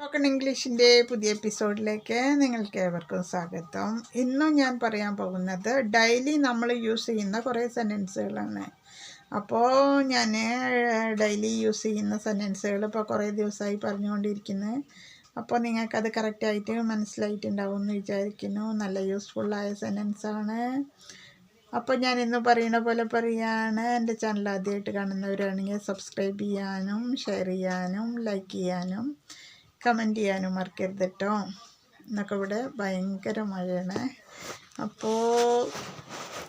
Spoken ഇംഗ്ലീഷിന്റെ പുതിയ എപ്പിസോഡിലേക്ക് നിങ്ങൾക്ക് ഏവർക്കും സ്വാഗതം. ഇന്നും ഞാൻ പറയാൻ പോകുന്നത് ഡെയിലി നമ്മൾ യൂസ് ചെയ്യുന്ന കുറേ സെന്റൻസുകളാണ് അപ്പോൾ ഞാൻ ഡെയിലി യൂസ് ചെയ്യുന്ന സെന്റൻസുകൾ ഇപ്പോൾ കുറേ ദിവസമായി പറഞ്ഞുകൊണ്ടിരിക്കുന്നത് അപ്പോൾ നിങ്ങൾക്കത് കറക്റ്റായിട്ട് മനസ്സിലായിട്ടുണ്ടാവും എന്ന് വിചാരിക്കുന്നു. നല്ല യൂസ്ഫുള്ളായ സെന്റൻസാണ് അപ്പോൾ ഞാൻ ഇന്ന് പറയുന്ന പോലെ പറയുകയാണ് എന്റെ ചാനൽ ആദ്യമായിട്ട് കാണുന്നവരാണെങ്കിൽ സബ്സ്ക്രൈബ് ചെയ്യാനും ഷെയർ ചെയ്യാനും ലൈക്ക് ചെയ്യാനും കമന്റ് ചെയ്യാനും മറക്കരുത് കേട്ടോ എന്നൊക്കെ ഇവിടെ ഭയങ്കര മഴയാണ്. അപ്പോൾ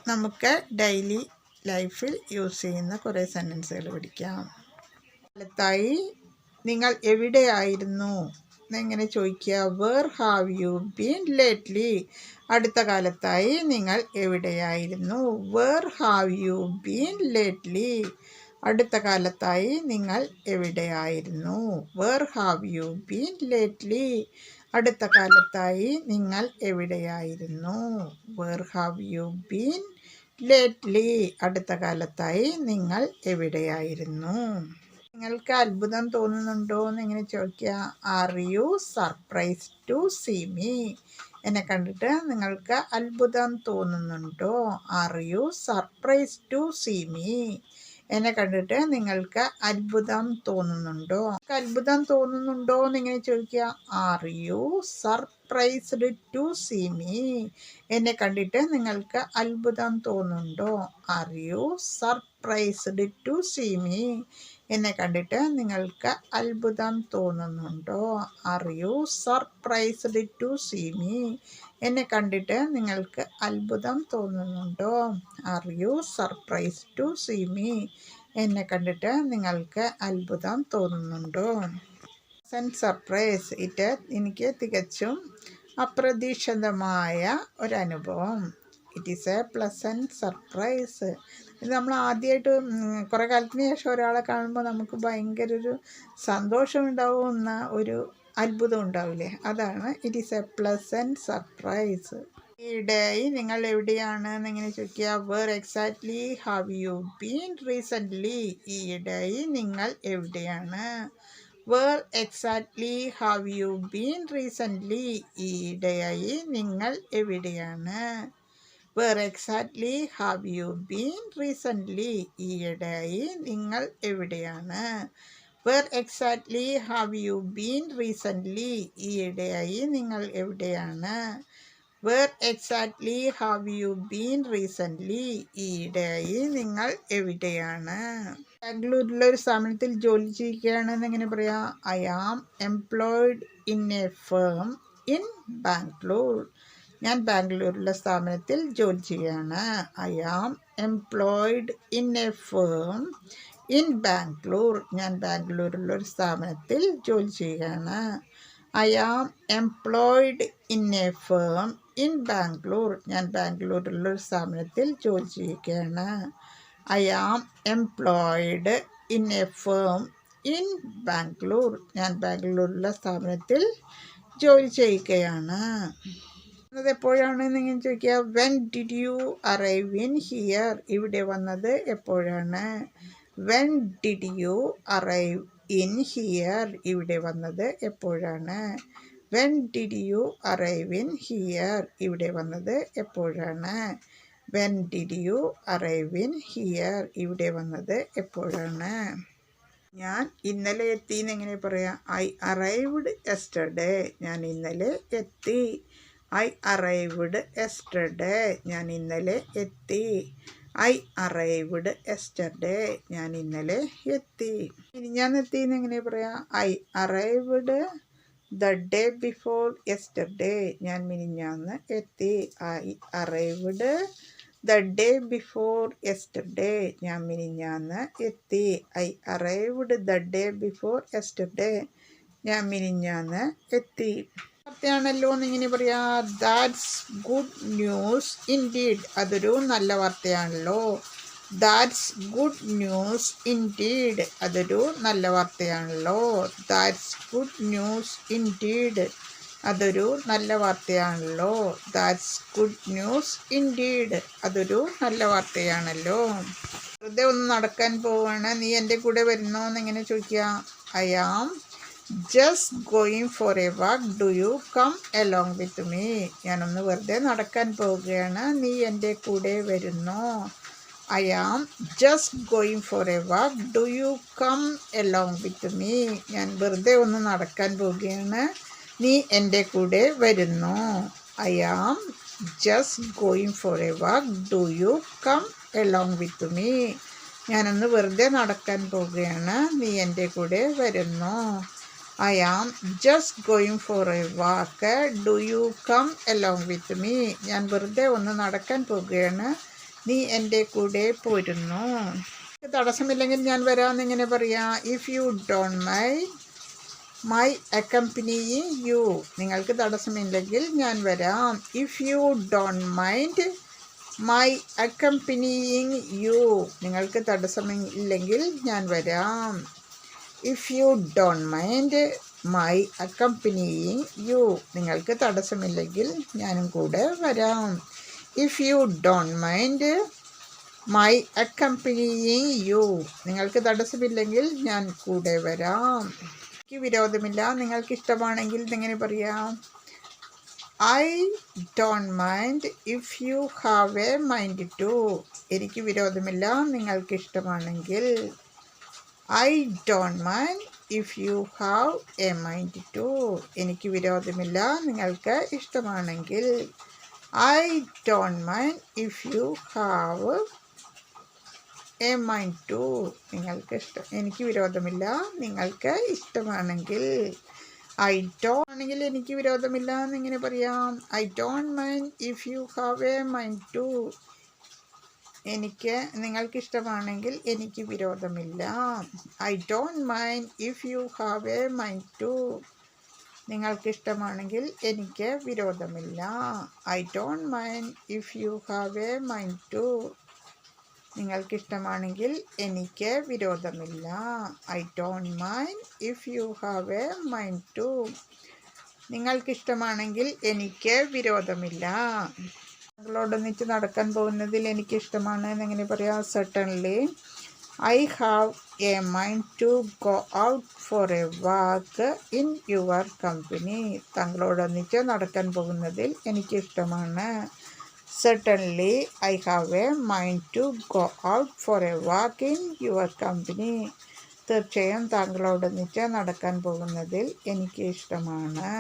നമുക്ക് ഡെയിലി ലൈഫിൽ യൂസ് ചെയ്യുന്ന കുറേ സെന്റൻസുകൾ പഠിക്കാം. കാലത്തായി നിങ്ങൾ എവിടെയായിരുന്നു? എന്നെങ്ങനെ ചോദിക്കുക? Where have you been lately അടുത്ത കാലത്തായി നിങ്ങൾ എവിടെയായിരുന്നു? Where have you been lately അടുത്ത കാലത്തായി നിങ്ങൾ എവിടെയായിരുന്നു? Where have you been lately അടുത്ത കാലത്തായി നിങ്ങൾ എവിടെയായിരുന്നു? Where have you been lately അടുത്ത കാലത്തായി നിങ്ങൾ എവിടെയായിരുന്നു? നിങ്ങൾക്ക് അത്ഭുതം തോന്നുന്നുണ്ടോ എന്ന് ഇങ്ങനെ ചോദിക്കുക. Are you surprise to see me എന്നെ കണ്ടിട്ട് നിങ്ങൾക്ക് അത്ഭുതം തോന്നുന്നുണ്ടോ? Are you surprise to see me എന്നെ കണ്ടിട്ട് നിങ്ങൾക്ക് അത്ഭുതം തോന്നുന്നുണ്ടോ? അത്ഭുതം തോന്നുന്നുണ്ടോ എന്നിങ്ങനെ ചോദിക്കുക. Are you surprised to see me എന്നെ കണ്ടിട്ട് നിങ്ങൾക്ക് അത്ഭുതം തോന്നുന്നുണ്ടോ? Are you surprised to see me എന്നെ കണ്ടിട്ട് നിങ്ങൾക്ക് അത്ഭുതം തോന്നുന്നുണ്ടോ? Are you surprised to see me എന്നെ കണ്ടിട്ട് നിങ്ങൾക്ക് അത്ഭുതം തോന്നുന്നുണ്ടോ? Are you surprise to see me എന്നെ കണ്ടിട്ട് നിങ്ങൾക്ക് അത്ഭുതം തോന്നുന്നുണ്ടോ? സെൻ സർപ്രൈസ് ഇറ്റ് എനിക്ക് തികച്ചും അപ്രതീക്ഷിതമായ ഒരനുഭവം it is a pleasant surprise ഇത് നമ്മൾ ആദ്യമായിട്ട് കുറേ കാലത്തിന് ശേഷം ഒരാളെ കാണുമ്പോൾ നമുക്ക് ഭയങ്കര ഒരു സന്തോഷമുണ്ടാവുന്ന ഒരു അത്ഭുതം ഉണ്ടാവില്ലേ? അതാണ്. It is a pleasant surprise ഈയിടെയായി നിങ്ങൾ എവിടെയാണ് എന്നിങ്ങനെ ചോദിക്കുക. Where exactly have you been recently ഈയിടെയായി നിങ്ങൾ എവിടെയാണ്? Where exactly have you been recently ഈയിടെയായി നിങ്ങൾ എവിടെയാണ്? Where exactly have you been recently ഈയിടെയായി നിങ്ങൾ എവിടെയാണ്? Where exactly have you been recently ഈയിടെയായി നിങ്ങൾ എവിടെയാണ്? Where exactly have you been recently ഈയിടെയായി നിങ്ങൾ എവിടെയാണ്? ബാംഗ്ലൂരിലൊരു സ്ഥാപനത്തിൽ ജോലി ചെയ്യുകയാണെന്ന് എങ്ങനെ പറയാം? I am employed in a firm in Bangalore ഞാൻ ബാംഗ്ലൂരിലെ സ്ഥാപനത്തിൽ ജോലി ചെയ്യുകയാണ്. I am employed in a firm in Bangalore ഞാൻ ബാംഗ്ലൂരിലുള്ള ഒരു സ്ഥാപനത്തിൽ ജോലി ചെയ്യുകയാണ്. I am employed in a firm in Bangalore ഞാൻ ബാംഗ്ലൂരിലുള്ള ഒരു സ്ഥാപനത്തിൽ ജോലി ചെയ്യുകയാണ്. I am employed in a firm in Bangalore ഞാൻ ബാംഗ്ലൂരിലുള്ള സ്ഥാപനത്തിൽ ജോലി ചെയ്യുകയാണ്. അത് എപ്പോഴാണ് നിങ്ങൾ ചോദിക്കുക? When did you arrive in here ഇവിടെ വന്നത് എപ്പോഴാണ്? When did you arrive in here ഇവിടെ വന്നത് എപ്പോഴാണ്? When did you arrive in here ഇവിടെ വന്നത് എപ്പോഴാണ്? When did you arrive in here ഇവിടെ വന്നത് എപ്പോഴാണ്? ഞാൻ ഇന്നലെ എത്തി എന്ന് എങ്ങനെ പറയാം? ഐ അറൈവ്ഡ് എസ്റ്റർഡേ ഞാൻ ഇന്നലെ എത്തി. ഐ അറൈവ്ഡ് എസ്റ്റർഡേ ഞാൻ ഇന്നലെ എത്തി. ഐ അറൈവ്ഡ് എസ്റ്റർഡേ ഞാൻ ഇന്നലെ എത്തി. ഇനി ഞാൻ എത്തി എന്ന് എങ്ങനെ പറയാം? I arrived the day before yesterday ഞാൻ മിനിഞ്ഞാന്ന് എത്തി. I arrived the day before yesterday ഞാൻ മിനിഞ്ഞാന്ന് എത്തി. I arrived the day before yesterday ഞാൻ മിനിഞ്ഞാന്ന് എത്തി. വാർത്തയാണല്ലോ എന്നിങ്ങനെ പറയാ. ദാറ്റ്സ് ഗുഡ് ന്യൂസ് ഇൻഡീഡ് അതൊരു നല്ല വാർത്തയാണല്ലോ. ദാറ്റ്സ് ഗുഡ് ന്യൂസ് ഇൻഡീഡ് അതൊരു നല്ല വാർത്തയാണല്ലോ. ദാറ്റ്സ് ഗുഡ് ന്യൂസ് ഇൻഡീഡ് അതൊരു നല്ല വാർത്തയാണല്ലോ. ദാറ്റ്സ് ഗുഡ് ന്യൂസ് ഇൻഡീഡ് അതൊരു നല്ല വാർത്തയാണല്ലോ. വെറുതെ ഒന്ന് നടക്കാൻ പോവാണ്. നീ എന്റെ കൂടെ വരുന്നോ എന്നിങ്ങനെ ചോദിക്കുക. I am just going for a walk do you come along with me ഞാനൊന്ന് വെറുതെ നടക്കാൻ പോവുകയാണ്. നീ എന്റെ കൂടെ വരുന്നോ? I am just going for a walk do you come along with me ഞാൻ വെറുതെ ഒന്ന് നടക്കാൻ പോവുകയാണ്. നീ എന്റെ കൂടെ വരുന്നോ? I am just going for a walk do you come along with me ഞാനൊന്ന് വെറുതെ നടക്കാൻ പോവുകയാണ്. നീ എന്റെ കൂടെ വരുന്നോ? I am just going for a walk do you come along with me ഞാൻ വെറുതെ ഒന്ന് നടക്കാൻ പോവുകയാണ് നീ എന്റെ കൂടെ പോരുന്നു. തടസ്സമില്ലെങ്കിൽ ഞാൻ വരാമെന്ന് ഇങ്ങനെ പറയാം? If you don't my my accompanying you നിങ്ങൾക്ക് തടസ്സമില്ലെങ്കിൽ ഞാൻ വരാം. If you don't mind my accompanying you നിങ്ങൾക്ക് തടസ്സമില്ലെങ്കിൽ ഞാൻ വരാം. If you don't mind my accompanying you നിങ്ങൾക്ക് തടസ്സമില്ലെങ്കിൽ ഞാനും കൂടെ വരാം. If you don't mind my accompanying you നിങ്ങൾക്ക് തടസ്സമില്ലെങ്കിൽ ഞാൻ കൂടെ വരാം. എനിക്ക് വിരോധമില്ല. നിങ്ങൾക്ക് ഇഷ്ടമാണെങ്കിൽ ഇതെങ്ങനെ പറയാം? I don't mind if you have a mind to എനിക്ക് വിരോധമില്ല. നിങ്ങൾക്ക് ഇഷ്ടമാണെങ്കിൽ I don't mind if you have a mind to എനിക്ക് വിരോധമില്ല. നിങ്ങൾക്ക് ഇഷ്ടമാണെങ്കിൽ I don't mind if you have a mind to നിങ്ങൾക്ക് ഇഷ്ടം എനിക്ക് വിരോധമില്ല. നിങ്ങൾക്ക് ഇഷ്ടമാണെങ്കിൽ ഐ ഡോ ആണെങ്കിൽ എനിക്ക് വിരോധമില്ല എന്നിങ്ങനെ പറയാം. I don't mind if you have a mind to എനിക്ക് നിങ്ങൾക്കിഷ്ടമാണെങ്കിൽ എനിക്ക് വിരോധമില്ല. I don't mind if you have a mind to നിങ്ങൾക്കിഷ്ടമാണെങ്കിൽ എനിക്ക് വിരോധമില്ല. I don't mind if you have a mind to നിങ്ങൾക്കിഷ്ടമാണെങ്കിൽ എനിക്ക് വിരോധമില്ല. I don't mind if you have a mind to നിങ്ങൾക്കിഷ്ടമാണെങ്കിൽ എനിക്ക് വിരോധമില്ല. താങ്കളോടൊന്നിച്ച് നടക്കാൻ പോകുന്നതിൽ എനിക്കിഷ്ടമാണ് എന്നെങ്ങനെ പറയാം certainly I have a mind to go out for a walk in your company തങ്ങളോടൊന്നിച്ച് നടക്കാൻ പോകുന്നതിൽ എനിക്കിഷ്ടമാണ്. Certainly I have a mind to go out for a walk in your company തീർച്ചയായും താങ്കളോടൊന്നിച്ച് നടക്കാൻ പോകുന്നതിൽ എനിക്ക് ഇഷ്ടമാണ്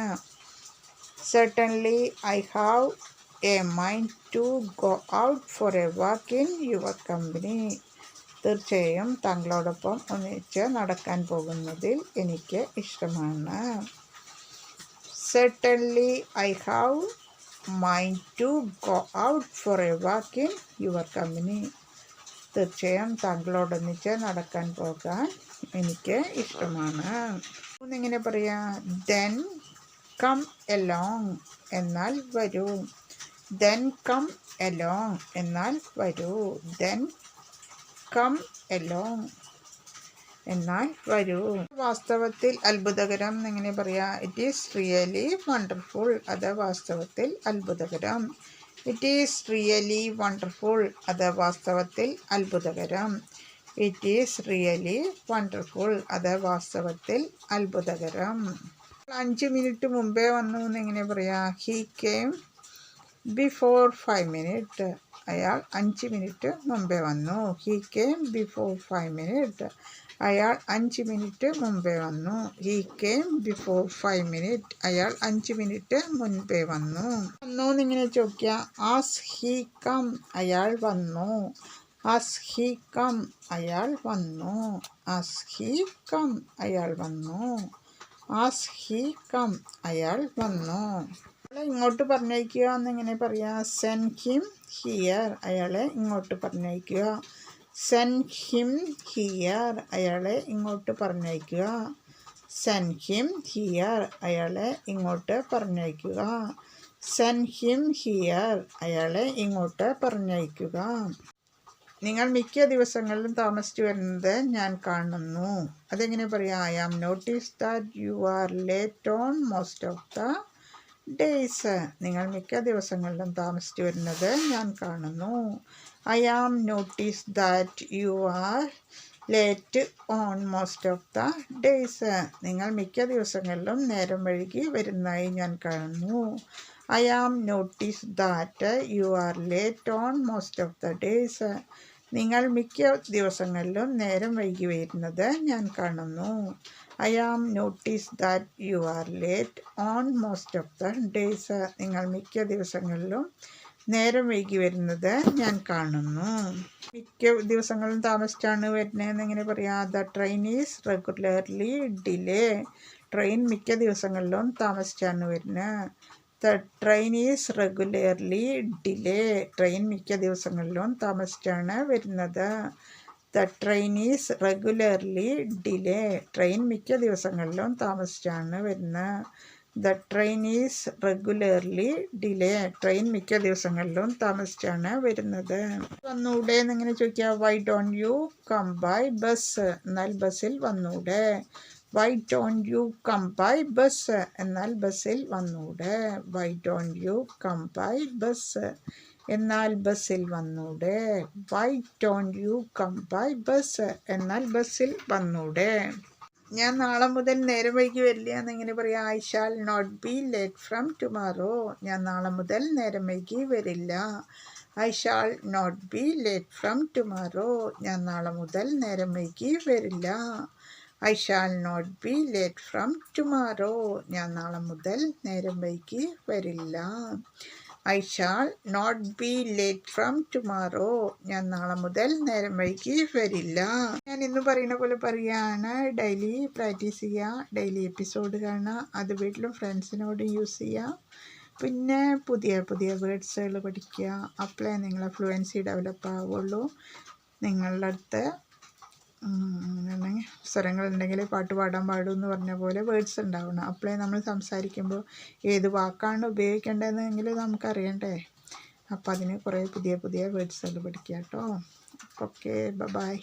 certainly I have a mind to go out for a walk in your company തീർച്ചയായും താങ്കളോടൊപ്പം ഒന്നിച്ച് നടക്കാൻ പോകുന്നതിൽ എനിക്ക് ഇഷ്ടമാണ്. Certainly I have mind to go out for a walk in your company തീർച്ചയായും താങ്കളോടൊന്നിച്ച് നടക്കാൻ പോകാൻ എനിക്ക് ഇഷ്ടമാണ്. ഒന്നിങ്ങനെ പറയാം. ദെൻ കം എലോങ് എന്നാൽ വരൂ. ദെൻ കം എലോങ് എന്നാൽ വരൂ. ദെൻ കം എലോങ് എന്നാൽ വരൂ. വാസ്തവത്തിൽ അത്ഭുതകരം എങ്ങനെ പറയാ. ഇറ്റ് ഈസ് റിയലി വണ്ടർഫുൾ അത് വാസ്തവത്തിൽ അത്ഭുതകരം. ഇറ്റ് ഈസ് റിയലി വണ്ടർഫുൾ അത് വാസ്തവത്തിൽ അത്ഭുതകരം. ഇറ്റ് ഈസ് റിയലി വണ്ടർഫുൾ അത് വാസ്തവത്തിൽ അത്ഭുതകരം. അഞ്ച് മിനിറ്റ് മുമ്പേ വന്നു എന്നെങ്ങനെ പറയാ. He came before five minute അയാൾ അഞ്ച് മിനിറ്റ് മുമ്പേ വന്നു. He came before five minute അയാൾ അഞ്ച് മിനിറ്റ് മുമ്പേ വന്നു. He came before five minute അയാൾ അഞ്ച് മിനിറ്റ് മുൻപേ വന്നു. വന്നു എന്നിങ്ങനെ ചോദിക്കുക. ആസ് ഹീ കം അയാൾ വന്നു. ആസ് ഹീ കം അയാൾ വന്നു. ആസ് ഹീ കം അയാൾ വന്നു. ആസ് ഹീ കം അയാൾ വന്നു. അയാളെ ഇങ്ങോട്ട് പറഞ്ഞയക്കുക എന്നിങ്ങനെ പറയാ സെൻ ഹിം ഹിയർ അയാളെ ഇങ്ങോട്ട് പറഞ്ഞയക്കുക. സെൻ ഹിം ഹിയർ അയാളെ ഇങ്ങോട്ട് പറഞ്ഞയക്കുക. സെൻ ഹിം ഹിയർ അയാളെ ഇങ്ങോട്ട് പറഞ്ഞയക്കുക. സെൻ ഹിം ഹിയർ അയാളെ ഇങ്ങോട്ട് പറഞ്ഞയക്കുക. നിങ്ങൾ മിക്ക ദിവസങ്ങളിലും താമസിച്ചു വരുന്നത് ഞാൻ കാണുന്നു. അതെങ്ങനെ പറയാം I am notice that you are late on most of the days നിങ്ങൾ മിക്ക ദിവസങ്ങളിലും താമസിച്ചു വരുന്നത് ഞാൻ കാണുന്നു. I am notice that you are late on most of the days നിങ്ങൾ മിക്ക ദിവസങ്ങളിലും നേരം വഴുകി വരുന്നതായി ഞാൻ കാണുന്നു. I am notice that you are late on most of the days നിങ്ങൾ മിക്ക ദിവസങ്ങളിലും നേരം വൈകി വരുന്നത് ഞാൻ കാണുന്നു. I am notice that you are late on most of the days നിങ്ങൾ മിക്ക ദിവസങ്ങളിലും നേരം വൈകി വരുന്നത് ഞാൻ കാണുന്നു. മിക്ക ദിവസങ്ങളും താമസിച്ചാണ് വരുന്നതെന്ന് എങ്ങനെ പറയാം? The train is regularly delay train മിക്ക ദിവസങ്ങളിലും താമസിച്ചാണ് വരുന്നത് the train is regularly delay train മിക്ക ദിവസങ്ങളിലും താമസിച്ചാണ് വരുന്നത്. The train is regularly delay train മിക്ക ദിവസങ്ങളിലും താമസിച്ചാണ് വരുന്നത് the train is regularly delay train മിക്ക ദിവസങ്ങളിലും താമസിച്ചാണ് വരുന്നത്. വന്നൂടെ എന്നിങ്ങനെ ചോദിക്കുക why don't you come by bus എന്നാൽ ബസ്സിൽ വന്നൂടെ. Why don't you come by bus എന്നാൽ ബസ്സിൽ വന്നൂടെ. Why don't you come by bus എന്നാൽ ബസ്സിൽ വന്നൂടെ? Why don't you come by bus എന്നാൽ ബസ്സിൽ വന്നൂടെ? ഞാൻ നാളെ മുതൽ നേരം വൈകി വരില്ല എന്നെങ്ങനെ പറയാം. I shall not be late from tomorrow ഞാൻ നാളെ മുതൽ നേരം വൈകി വരില്ല. I shall not be late from tomorrow ഞാൻ നാളെ മുതൽ നേരം വൈകി വരില്ല. I shall not be late from tomorrow ഞാൻ നാളെ മുതൽ നേരം വൈകി വരില്ല. I shall not be late from tomorrow ഞാൻ നാളെ മുതൽ നേരം വൈകി വരില്ല. ഞാൻ ഇന്ന് പറയുന്ന പോലെ പറയുകയാണ് ഡെയിലി പ്രാക്ടീസ് ചെയ്യുക ഡെയിലി എപ്പിസോഡ് കാണുക അത് വീട്ടിലും ഫ്രണ്ട്സിനോട് യൂസ് ചെയ്യുക പിന്നെ പുതിയ പുതിയ വേർഡ്സുകൾ പഠിക്കുക. അപ്പോഴേ നിങ്ങളെ ഫ്ലുവൻസി ഡെവലപ്പ് ആവുള്ളൂ. നിങ്ങളുടെ അടുത്ത് സ്വരങ്ങളുണ്ടെങ്കിൽ പാട്ട് പാടാൻ പാടും എന്ന് പറഞ്ഞ പോലെ വേർഡ്സ് ഉണ്ടാവണം. അപ്പോഴേ നമ്മൾ സംസാരിക്കുമ്പോൾ ഏത് വാക്കാണ് ഉപയോഗിക്കേണ്ടതെന്നെങ്കിൽ നമുക്കറിയണ്ടേ. അപ്പോൾ അതിന് കുറേ പുതിയ പുതിയ വേർഡ്സുകൾ പഠിക്കുക കേട്ടോ ഓക്കെ ബൈ